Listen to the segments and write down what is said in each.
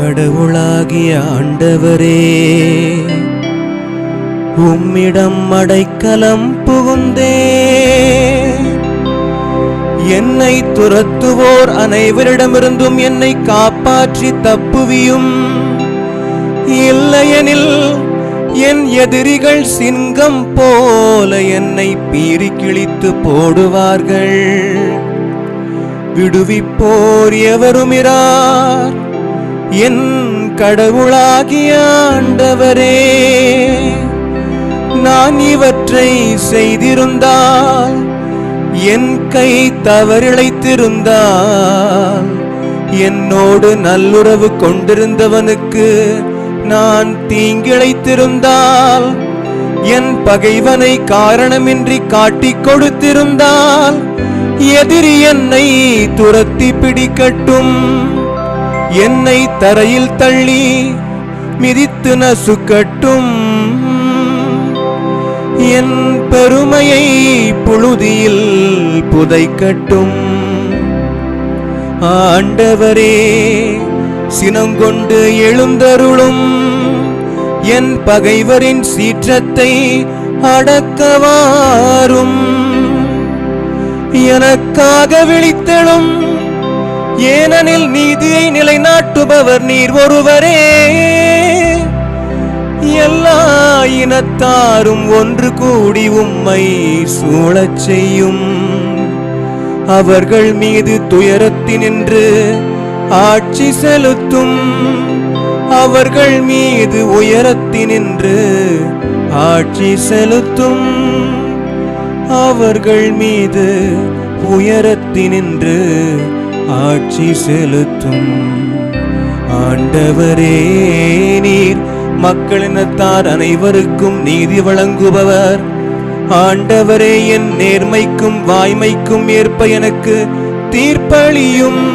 கடவுளாகிய ஆண்டவரே உம்மிடம் அடைக்கலம் புகுந்தே என்னை துரத்துவோர் அனைவரிடமிருந்தும் என்னை காப்பாற்றி தப்புவியும். இல்லையெனில் என் எதிரிகள் சிங்கம் போல என்னை பீறி கிழித்து போடுவார்கள். விடுவிப்போர் எவருமிரார்? என் கடவுளாகிய ஆண்டவரே நான் இவற்றை செய்திருந்தால் என் கை தவறிழைத்திருந்தால் என்னோடு நல்லுறவு கொண்டிருந்தவனுக்கு நான் தீங்கிழைத்திருந்தால் என் பகைவனை காரணமின்றி காட்டிக் கொடுத்திருந்தால் எதிரி என்னை துரத்தி பிடிக்கட்டும். என்னை தரையில் தள்ளி மிதித்து நசுக்கட்டும். என் பெருமையை புழுதியில் புதைக்கட்டும். ஆண்டவரே சினங்கொண்டு எழுந்தருளும். என் பகைவரின் சீற்றத்தை அடக்கவாரும். எனக்காக விழித்தெழும். ஏனெனில் நீதியை நிலைநாட்டுபவர் நீர் ஒருவரே. எல்லா இனத்தாரும் ஒன்று கூடி உம்மை சூழச் செய்யும். அவர்கள் மீது துயரத்தினின்று ஆட்சி செலுத்தும். அவர்கள் மீது உயரத்தினின்று ஆட்சி செலுத்தும். அவர்கள் மீது உயரத்தினின்று ஆட்சி செலுத்தும். ஆண்டவரே நீர் மக்களினத்தார் அனைவருக்கும் நீதி வழங்குபவர். ஆண்டவரே என் நேர்மைக்கும் வாய்மைக்கும் ஏற்ப எனக்கு தீர்ப்பளியும்.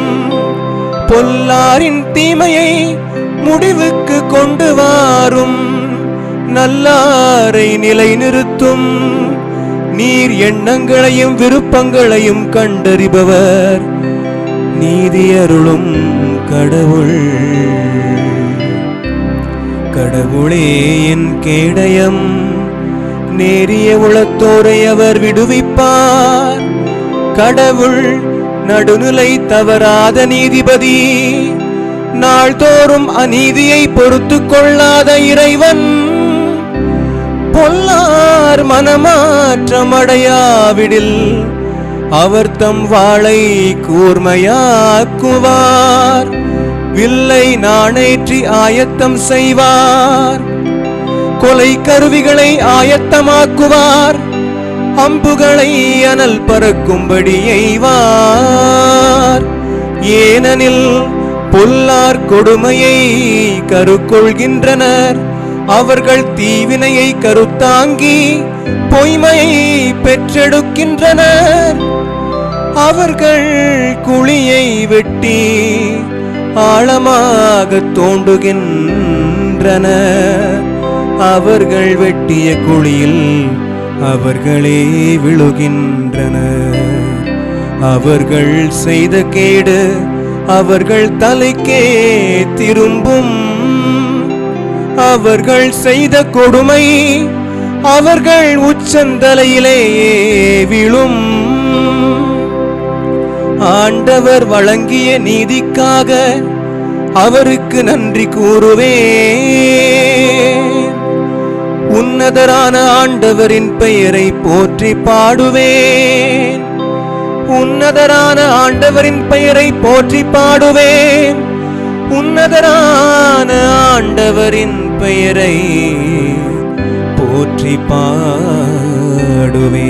பொல்லாரின் தீமையை முடிவுக்கு கொண்டு வாரும். நல்லாரை நிலைநிறுத்தும். நீர் எண்ணங்களையும் விருப்பங்களையும் கண்டறிபவர். நீதியருளும் கடவுள். கடவுளே என் கேடயம் நேரிய உளத்தோரை அவர் விடுவிப்பார். கடவுள் நடுநிலை தவறாத நீதிபதி. நாள்தோறும் அநீதியை பொறுத்து கொள்ளாத இறைவன். பொல்லார் மனமாற்றமடையாவிடில் அவர் தம் வாளை கூர்மையாக்குவார். வில்லை நாணேற்றி ஆயத்தம் செய்வார். கொலை கருவிகளை ஆயத்தமாக்குவார். அம்புகளை அனல் பறக்கும்படி எய்வார். ஏனெனில் பொல்லார் கொடுமையை கருக்கொள்கின்றனர். அவர்கள் தீவினையை கருத்தாங்கி பொய்மையை பெற்றெடுக்கின்றனர் அவர்கள் குழியை வெட்டி ஆழமாக தோண்டுகின்றனர் அவர்கள் வெட்டிய குழியில் அவர்களே விழுகின்றனர் அவர்கள் செய்த கேடு அவர்கள் தலைக்கே திரும்பும். அவர்கள் செய்த கொடுமை அவர்கள் உச்சந்தலையிலேயே விழும். ஆண்டவர் வழங்கிய நீதிக்காக அவருக்கு நன்றி கூறுவேன். உன்னதரான ஆண்டவரின் பெயரை போற்றி பாடுவேன். உன்னதரான ஆண்டவரின் பெயரை போற்றி பாடுவேன். உன்னதரான ஆண்டவரின் பெயரை போற்றி பாடுவே